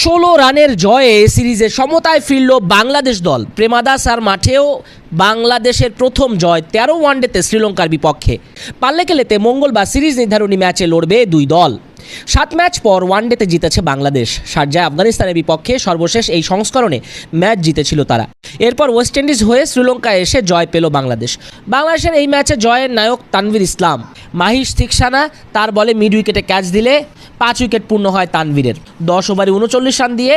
ষোলো রানের জয়ে সিরিজে সমতায় ফিরল বাংলাদেশ দল। প্রেমাদাস আর মাঠেও বাংলাদেশের প্রথম জয় তেরো ওয়ানডেতে শ্রীলঙ্কার বিপক্ষে। পাল্লেকেলেতে মঙ্গলবার সিরিজ নির্ধারণী ম্যাচে লড়বে দুই দল। সাত ম্যাচ পর ওয়ানডেতে জিতেছে বাংলাদেশ। শারজায় আফগানিস্তানের বিপক্ষে সর্বশেষ এই সংস্করণে ম্যাচ জিতেছিল তারা। এরপর ওয়েস্ট ইন্ডিজ হয়ে শ্রীলঙ্কায় এসে জয় পেল বাংলাদেশ। বাংলাদেশের এই ম্যাচে জয়ের নায়ক তানভীর ইসলাম। মাহিশ থিকসানা তার বলে মিড উইকেটে ক্যাচ দিলে পাঁচ উইকেট পূর্ণ হয় তানভীরের। দশ ওভারে উনচল্লিশ রান দিয়ে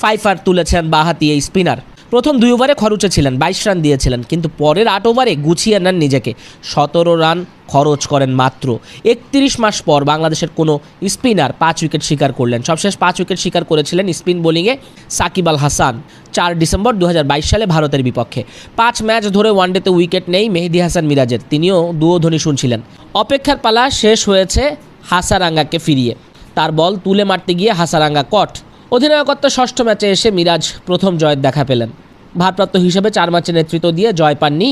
ফাইফার তুলেছেন বাহাতি এই স্পিনার। প্রথম দুই ওভারে খরচে ছিলেন, বাইশ রান দিয়েছিলেন, কিন্তু পরের আট ওভারে গুছিয়ে নেন নিজেকে। সতেরো রান খরচ করেন মাত্র। একত্রিশ মাস পর বাংলাদেশের কোনো স্পিনার পাঁচ উইকেট শিকার করলেন। সবশেষ পাঁচ উইকেট শিকার করেছিলেন স্পিন বোলিংয়ে সাকিব আল হাসান। চার ডিসেম্বর দু হাজার বাইশ সালে ভারতের বিপক্ষে। পাঁচ ম্যাচ ধরে ওয়ানডেতে উইকেট নেই মেহেদি হাসান মিরাজের। তিনিও দুয়োধ্বনি শুনছিলেন। অপেক্ষার পালা শেষ হয়েছে হাসারাঙ্গাকে ফিরিয়ে। তার বল তুলে মারতে গিয়ে হাসারাঙ্গা কট। অধিনায়কত্ব ষষ্ঠ ম্যাচে এসে মিরাজ প্রথম জয়ের দেখা পেলেন। ভারপ্রাপ্ত হিসেবে চার ম্যাচে নেতৃত্ব দিয়ে জয় পাননি।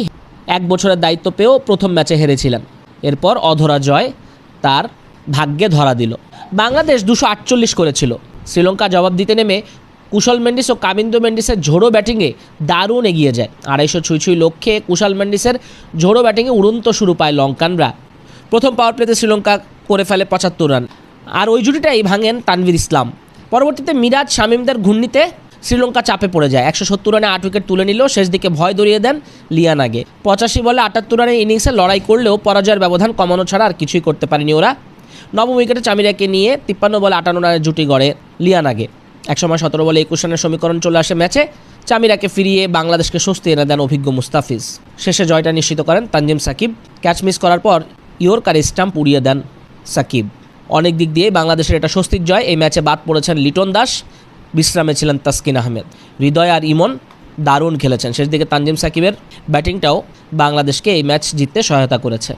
এক বছরের দায়িত্ব পেয়েও প্রথম ম্যাচে হেরেছিলেন। এরপর অধরা জয় তার ভাগ্যে ধরা দিল। বাংলাদেশ দুশো আটচল্লিশ করেছিল। শ্রীলঙ্কা জবাব দিতে নেমে কুশল মেন্ডিস ও কাবিন্দো মেন্ডিসের ঝোড়ো ব্যাটিংয়ে দারুণ এগিয়ে যায়। আড়াইশো ছুঁই ছুঁই লক্ষ্যে কুশল মেন্ডিসের ঝোড়ো ব্যাটিংয়ে উড়ন্ত শুরু পায় লঙ্কানরা। প্রথম পাওয়ার প্লেতে শ্রীলঙ্কা করে ফেলে পঁচাত্তর রান। আর ওই জুটিটাই ভাঙেন তানভীর ইসলাম। পরবর্তীতে মিরাজ শামীমদের ঘূর্ণিতে শ্রীলঙ্কা চাপে পড়ে যায়। একশো সত্তর রানে আট উইকেট তুলে নিলেও শেষ দিকে ভয় দরিয়ে দেন লিয়ান আগে। পঁচাশি বলে আটাত্তর রানের ইনিংসে লড়াই করলেও পরাজয়ের ব্যবধান কমানো ছাড়া আর কিছুই করতে পারেনি ওরা। নবম উইকেটে চামিরাকে নিয়ে তিপ্পান্ন বলে আটান্ন রানের জুটি গড়ে লিয়ান আগে। একসময় সতেরো বলে একুশ রানের সমীকরণ চলে আসে ম্যাচে। চামিরাকে ফিরিয়ে বাংলাদেশকে স্বস্তি এনে দেন অভিজ্ঞ মুস্তাফিজ। শেষে জয়টা নিশ্চিত করেন তানজিম সাকিব। ক্যাচ মিস করার পর ইয়র্কার স্টাম্প উড়িয়ে দেন সাকিব। অনেক দিক দিয়ে বাংলাদেশের এটা স্বস্তির জয়। এই ম্যাচে বাদ পড়েছেন লিটন দাস, বিশ্রামে ছিলেন তাসকিন আহমেদ। হৃদয় আর ইমন দারুণ খেলেছেন। শেষ দিকে তানজিম সাকিবের ব্যাটিংটাও বাংলাদেশকে এই ম্যাচ জিততে সহায়তা করেছে।